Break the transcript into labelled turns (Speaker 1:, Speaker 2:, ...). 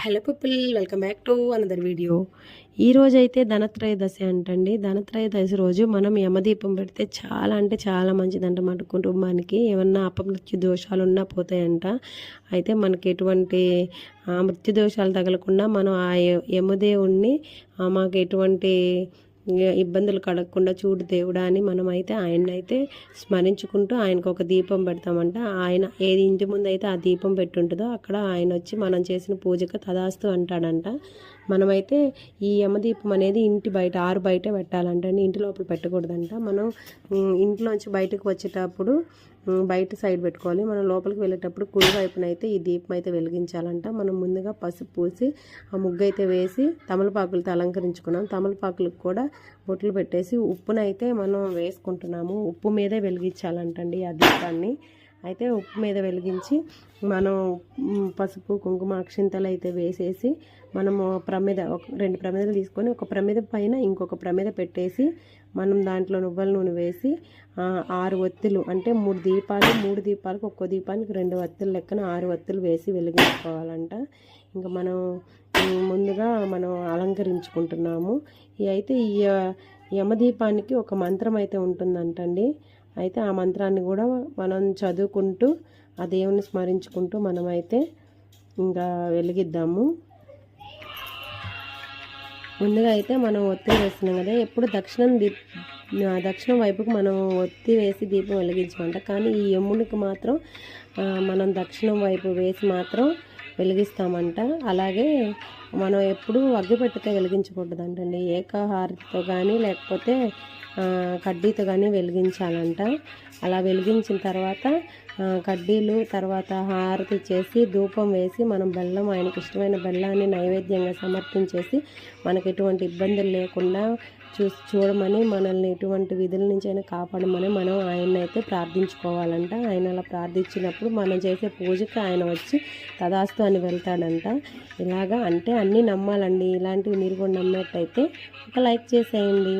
Speaker 1: Hello people welcome back to another video. ఈరోజు అయితే ధనత్రయోదశి అంటండి. ధనత్రయోదశి రోజు మనం యమదీపం పెడితే చాలా అంటే చాలా మంచిదంట మన కుటుంబానికి. ఏమన్నా అపమృత్యు దోషాలు ఉన్నా పోతాయంట. అయితే మనకి ఎటువంటి ఆ, మృత్యు దోషాలు తగలకుండా మనం ఆ యమదేవుణ్ణి మాకు ఎటువంటి ఇబ్బందులు కలగకుండా చూడు దేవుడా అని మనమైతే అయితే ఆయన అయితే స్మరించుకుంటూ ఆయనకు ఒక దీపం పెడతామంట. ఆయన ఏది ఇంటి ముందు అయితే ఆ దీపం పెట్టుంటుందో అక్కడ ఆయన వచ్చి మనం చేసిన పూజకు తదాస్తు అంటాడంట. మనమైతే ఈ యమదీపం అనేది ఇంటి బయట ఆరు బయట పెట్టాలంట ఇంటి లోపల పెట్టకూడదంట. మనం ఇంట్లోంచి బయటకు వచ్చేటప్పుడు బయట సైడ్ పెట్టుకోవాలి. మనం లోపలికి వెళ్ళేటప్పుడు కుడి వైపున అయితే ఈ దీపం అయితే వెలిగించాలంట. మనం ముందుగా పసుపు పూసి ఆ ముగ్గు అయితే వేసి తమలపాకులతో అలంకరించుకున్నాం. తమలపాకులకు కూడా బొట్లు పెట్టేసి ఉప్పునైతే మనం వేసుకుంటున్నాము. ఉప్పు మీదే వెలిగించాలంటండి ఆ దీపాన్ని. అయితే ఉప్పు మీద వెలిగించి మనం పసుపు కుంకుమ అక్షింతలు అయితే వేసేసి మనము ప్రమిద ఒక రెండు ప్రమిదలు తీసుకొని ఒక ప్రమిద పైన ఇంకొక ప్రమిద పెట్టేసి మనం దాంట్లో నువ్వుల నూనె వేసి ఆరు ఒత్తులు అంటే మూడు దీపాలు మూడు దీపాలకు ఒక్కో దీపానికి రెండు ఒత్తులు లెక్కన ఆరు ఒత్తులు వేసి వెలిగించుకోవాలంట. ఇంకా మనం ముందుగా మనం అలంకరించుకుంటున్నాము. అయితే ఈ యమదీపానికి ఒక మంత్రం అయితే ఉంటుందంటండి. అయితే ఆ మంత్రాన్ని కూడా మనం చదువుకుంటూ ఆ దేవుని స్మరించుకుంటూ మనమైతే ఇంకా వెలిగిద్దాము. ముందుగా అయితే మనం ఒత్తి వేస్తున్నాం కదా ఎప్పుడు దక్షిణం దీప్ దక్షిణం వైపుకు మనం ఒత్తి వేసి దీపం వెలిగించమంట. కానీ ఈ యమునికి మాత్రం మనం దక్షిణం వైపు వేసి మాత్రం వెలిగిస్తామంట. అలాగే మనం ఎప్పుడూ అగ్గిపెట్టెతో వెలిగించకూడదంటండి. ఏకహారతితో కానీ లేకపోతే కడ్డీతో కానీ వెలిగించాలంట. అలా వెలిగించిన తర్వాత కడ్డీలు తర్వాత హారతి చేసి ధూపం వేసి మనం బెల్లం ఆయనకి ఇష్టమైన బెల్లాన్ని నైవేద్యంగా సమర్పించేసి మనకు ఎటువంటి ఇబ్బందులు లేకుండా చూసి చూడమని మనల్ని ఎటువంటి విధుల నుంచి అయినా కాపాడమని మనం ఆయన అయితే ప్రార్థించుకోవాలంట. ఆయన అలా ప్రార్థించినప్పుడు మనం చేసే పూజకి ఆయన వచ్చి తదాస్తు అని వెళ్తాడంట. ఇలాగా అంటే అన్నీ నమ్మాలండి. ఇలాంటివి మీరు కూడా నమ్మేట్టయితే ఒక లైక్ చేసేయండి.